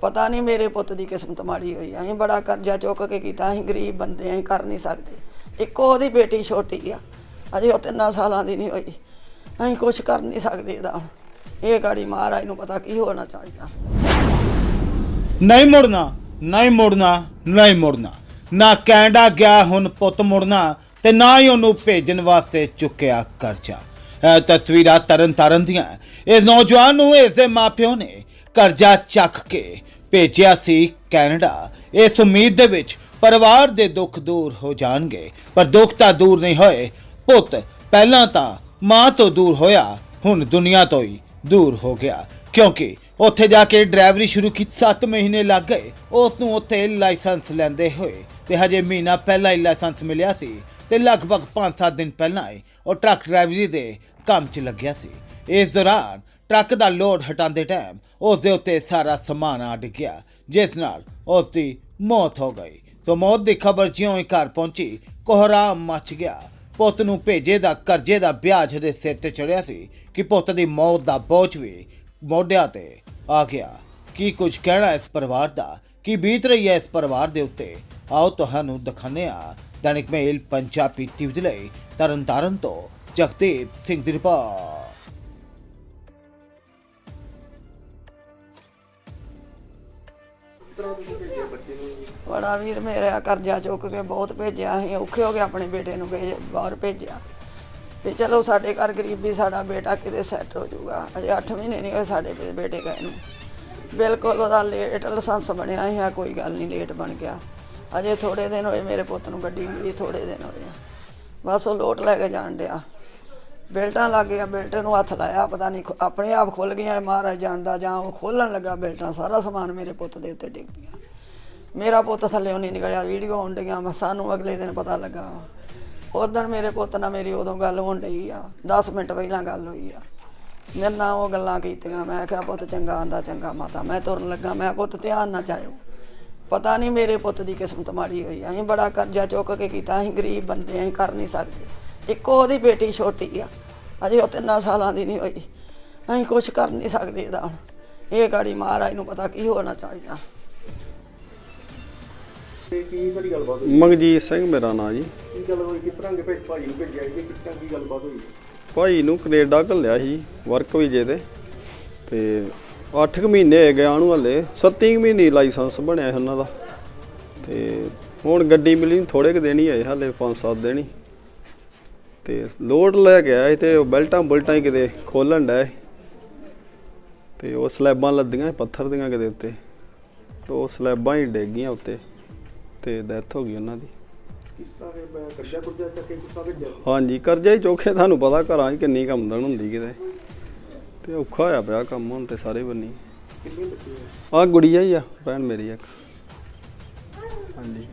ਪਤਾ ਨਹੀਂ ਮੇਰੇ ਪੁੱਤ ਦੀ ਕਿਸਮਤ ਮਾੜੀ ਹੋਈ ਅਸੀਂ ਬੜਾ ਕਰਜ਼ਾ ਚੁੱਕ ਕੇ ਕੀਤਾ, ਅਸੀਂ ਗਰੀਬ ਬੰਦੇ ਅਸੀਂ ਕਰ ਨਹੀਂ ਸਕਦੇ। ਇੱਕੋ ਉਹਦੀ ਬੇਟੀ ਛੋਟੀ ਆ। ਅਜੇ ਉਹ ਤਿੰਨਾਂ ਸਾਲਾਂ ਦੀ ਨਹੀਂ ਹੋਈ। ਅਸੀਂ ਕੁਝ ਕਰ ਨਹੀਂ ਸਕਦੇ ਇਹਦਾ। ਇਹ ਗਾੜੀ ਮਹਾਰਾਜ ਨੂੰ ਪਤਾ ਕੀ ਹੋਣਾ ਚਾਹੀਦਾ। ਨਹੀਂ ਮੁੜਨਾ ਨਹੀਂ ਮੁੜਨਾ ਨਹੀਂ ਮੁੜਨਾ। ਨਾ ਕੈਨੇਡਾ ਗਿਆ ਹੁਣ ਪੁੱਤ ਮੁੜਨਾ ਤੇ ਨਾ ਹੀ ਉਹਨੂੰ ਭੇਜਣ ਵਾਸਤੇ ਚੁੱਕਿਆ ਕਰਜ਼ਾ। ਇਹ ਤਸਵੀਰਾਂ ਤਰਨ ਤਾਰਨ ਦੀਆਂ। ਇਸ ਨੌਜਵਾਨ ਨੂੰ ਇਸ ਦੇ ਮਾਪਿਓ ਨੇ ਕਰਜ਼ਾ ਚੱਕ ਕੇ ਭੇਜਿਆ ਸੀ ਕੈਨੇਡਾ। ਇਸ ਉਮੀਦ ਦੇ ਵਿੱਚ ਪਰਿਵਾਰ ਦੇ ਦੁੱਖ ਦੂਰ ਹੋ ਜਾਣਗੇ, ਪਰ ਦੁੱਖ ਤਾਂ ਦੂਰ ਨਹੀਂ ਹੋਏ। ਪੁੱਤ, ਪਹਿਲਾਂ ਤਾਂ ਮਾਂ ਤੋਂ ਦੂਰ ਹੋਇਆ, ਹੁਣ ਦੁਨੀਆ ਤੋਂ ਹੀ ਦੂਰ ਹੋ ਗਿਆ। ਕਿਉਂਕਿ ਉੱਥੇ ਜਾ ਕੇ ਡਰਾਈਵਰੀ ਸ਼ੁਰੂ ਕੀਤੀ 7 ਮਹੀਨੇ ਲੱਗ ਗਏ। ਉਸ ਨੂੰ ਉੱਥੇ ਲਾਇਸੈਂਸ ਲੈਂਦੇ ਹੋਏ ਤੇ ਹਜੇ ਮਹੀਨਾ ਪਹਿਲਾਂ ਹੀ ਲਾਇਸੈਂਸ ਮਿਲਿਆ ਸੀ ਤੇ ਲਗਭਗ 5-7 ਦਿਨ ਪਹਿਲਾਂ ਹੀ ਉਹ ਟਰੱਕ ਡਰਾਈਵਰੀ ਦੇ ਕੰਮ 'ਚ ਲੱਗਿਆ ਸੀ। ਇਸ ਦੌਰਾਨ ਟਰੱਕ ਦਾ ਲੋਡ ਹਟਾਉਂਦੇ ਟਾਈਮ ਉਸ ਦੇ ਉੱਤੇ ਸਾਰਾ ਸਮਾਨ ਆ ਡਿੱਗਿਆ, ਜਿਸ ਨਾਲ ਉਸ ਦੀ ਮੌਤ ਹੋ ਗਈ। ਸੋ ਮੌਤ ਦੀ ਖਬਰ ਜਿਉਂ ਹੀ ਘਰ ਪਹੁੰਚੀ ਕੋਹਰਾਮ ਮਚ ਗਿਆ। ਪੁੱਤ ਨੂੰ ਭੇਜੇ ਦਾ ਕਰਜ਼ੇ ਦਾ ਵਿਆਜ ਦੇ ਸਿਰ ਤੇ ਚੜਿਆ ਸੀ ਕਿ ਪੁੱਤ ਦੀ ਮੌਤ ਦਾ ਬੋਝ ਵੀ ਮੋਢਿਆਂ ਤੇ ਆ ਗਿਆ। ਕੀ ਕੁਝ ਕਹਿਣਾ ਇਸ ਪਰਿਵਾਰ ਦਾ? ਕੀ ਬੀਤ ਰਹੀ ਹੈ ਇਸ ਪਰਿਵਾਰ ਦੇ ਉੱਤੇ? ਆਓ ਤੁਹਾਨੂੰ ਦਿਖਾਉਂਦੇ ਹਾਂ। ਦੈਨਿਕ ਮੇਲ, ਪੰਜਾਬੀ ਟੀਵੀ ਦੇ ਲਈ ਤਰਨਤਾਰਨ ਤੋਂ ਜਗਦੀਪ ਸਿੰਘ ਦੀ ਰਿਪੋਰਟ। ਬੜਾ ਵੀਰ ਮੇਰਾ ਕਰਜ਼ਾ ਚੁੱਕ ਕੇ ਬਹੁਤ ਭੇਜਿਆ ਅਸੀਂ ਔਖੇ ਹੋ ਗਏ ਆਪਣੇ ਬੇਟੇ ਨੂੰ ਭੇਜ, ਬਾਹਰ ਭੇਜਿਆ। ਵੀ ਚਲੋ ਸਾਡੇ ਘਰ ਗਰੀਬੀ ਸਾਡਾ ਬੇਟਾ ਕਿਤੇ ਸੈੱਟ ਹੋ ਜਾਊਗਾ। ਅਜੇ 8 ਮਹੀਨੇ ਨਹੀਂ ਹੋਏ ਸਾਡੇ ਬੇ- ਬੇਟੇ ਗਏ ਨੂੰ। ਬਿਲਕੁਲ ਉਹਦਾ ਲੇਟ ਲਾਇਸੈਂਸ ਬਣਿਆ ਸੀ, ਆ ਕੋਈ ਗੱਲ ਨਹੀਂ ਲੇਟ ਬਣ ਗਿਆ। ਅਜੇ ਥੋੜੇ ਦਿਨ ਹੋਏ ਮੇਰੇ ਪੁੱਤ ਨੂੰ ਗੱਡੀ ਮਿਲੀ ਥੋੜੇ ਦਿਨ ਹੋਏ ਆ। ਬਸ ਉਹ ਲੋਟ ਲੈ ਕੇ ਜਾਣ ਡਿਆ। ਬੈਲਟਾਂ ਲੱਗ ਗਿਆ ਬੈਲਟ ਨੂੰ ਹੱਥ ਲਾਇਆ, ਪਤਾ ਨਹੀਂ ਆਪਣੇ ਆਪ ਖੁੱਲ ਗਿਆ ਮਹਾਰਾਜ ਜਾਣਦਾ ਜਾਂ ਉਹ ਖੋਲਣ ਲੱਗਾ ਬੈਲਟਾਂ, ਸਾਰਾ ਸਮਾਨ ਮੇਰੇ ਪੁੱਤ ਦੇ ਉੱਤੇ ਡਿੱਗ ਪਿਆ ਮੇਰਾ ਪੁੱਤ ਥੱਲੇ ਨਹੀਂ ਨਿਕਲਿਆ, ਵੀਡੀਓ ਆਉਣ ਡੀਆਂ ਵਾ, ਸਾਨੂੰ ਅਗਲੇ ਦਿਨ ਪਤਾ ਲੱਗਾ। ਉਦੋਂ ਮੇਰੇ ਪੁੱਤ ਨਾਲ ਮੇਰੀ ਉਦੋਂ ਗੱਲ ਹੋਣ ਡਈ ਆ 10 ਮਿੰਟ ਪਹਿਲਾਂ ਗੱਲ ਹੋਈ ਆ। ਮੇਰੇ ਨਾਲ ਉਹ ਗੱਲਾਂ ਕੀਤੀਆਂ, ਮੈਂ ਕਿਹਾ, ਪੁੱਤ ਚੰਗਾ ਆਂਦਾ, ਚੰਗਾ ਮਾਤਾ, ਮੈਂ ਤੁਰਨ ਲੱਗਾ, ਮੈਂ ਪੁੱਤ ਧਿਆਨ ਨਾ ਜਾਇਓ। ਪਤਾ ਨਹੀਂ ਮੇਰੇ ਪੁੱਤ ਦੀ ਕਿਸਮਤ ਮਾੜੀ ਹੋਈ ਅਸੀਂ ਬੜਾ ਕਰਜ਼ਾ ਚੁੱਕ ਕੇ ਕੀਤਾ, ਅਸੀਂ ਗਰੀਬ ਬੰਦੇ ਅਸੀਂ ਕਰ ਨਹੀਂ ਸਕਦੇ। ਇੱਕੋ ਉਹਦੀ ਬੇਟੀ ਛੋਟੀ ਆ। ਅਜੇ ਉਹ ਤਿੰਨਾਂ ਸਾਲਾਂ ਦੀ ਨਹੀਂ ਹੋਈ। ਅਸੀਂ ਕੁਝ ਕਰ ਨਹੀਂ ਸਕਦੇ ਇਹਦਾ ਹੁਣ। ਇਹ ਗਾੜੀ ਮਹਾਰਾਜ ਨੂੰ ਪਤਾ ਕੀ ਹੋਣਾ ਚਾਹੀਦਾ। ਤੇ ਕੀ ਸਾਰੀ ਗੱਲਬਾਤ ਹੋਈ? ਮਗਜੀਤ ਸਿੰਘ ਮੇਰਾ ਨਾਂ ਜੀ। ਕੀ ਗੱਲ ਹੋਈ? ਕਿਸ ਤਰ੍ਹਾਂ ਦੇ ਭੇਜ ਭਾਜੀ ਨੂੰ ਭੇਜਿਆ ਜੀ ਕਿਸ ਤਰ੍ਹਾਂ ਦੀ ਗੱਲਬਾਤ ਹੋਈ? ਭਾਈ ਨੂੰ ਕੈਨੇਡਾ ਘੱਲਿਆ ਸੀ ਵਰਕ ਵੀਜੇ ਤੇ। ਤੇ 8 ਕੁ ਮਹੀਨੇ ਹੋ ਗਏ ਆਣੂ ਹਲੇ। 7 ਕੁ ਮਹੀਨੇ ਲਾਇਸੈਂਸ ਬਣਿਆ ਸੀ ਉਹਨਾਂ ਦਾ। ਤੇ ਹੁਣ ਗੱਡੀ ਮਿਲੀ ਥੋੜੇ ਕੁ ਦਿਨ ਹੀ ਹੋਏ ਹਲੇ 5-7 ਦਿਨ ਹੀ। ਤੇ ਲੋਡ ਲੈ ਕੇ ਆਇਆ ਤੇ ਉਹ ਬੈਲਟਾਂ ਬੁਲਟਾਂ ਹੀ ਕਿਤੇ ਖੋਲਣ ਸੀ। ਤੇ ਉਹ ਸਲੈਬਾਂ ਲੱਦੀਆਂ ਪੱਥਰ ਦੀਆਂ ਕਿਤੇ ਉੱਤੇ। ਤੇ ਉਹ ਸਲੈਬਾਂ ਹੀ ਡਿੱਗ ਗਈਆਂ ਉੱਤੇ ਤੇ ਡੈਥ ਹੋ ਗਈ ਉਹਨਾਂ ਦੀ। ਹਾਂਜੀ ਕਰਜ਼ਾ ਹੀ ਚੋਖੇ ਤੁਹਾਨੂੰ ਪਤਾ ਘਰਾਂ 'ਚ ਕਿੰਨੀ ਕਮਦਨ ਹੁੰਦੀ ਕਿਤੇ। ਤੇ ਔਖਾ ਹੋਇਆ ਪਿਆ ਕੰਮ ਹੁਣ ਤੇ ਸਾਰੇ ਬੰਨੀ। ਆ? ਗੁੜੀਆ ਹੀ ਆ ਭੈਣ ਮੇਰੀ ਇੱਕ। ਹਾਂਜੀ।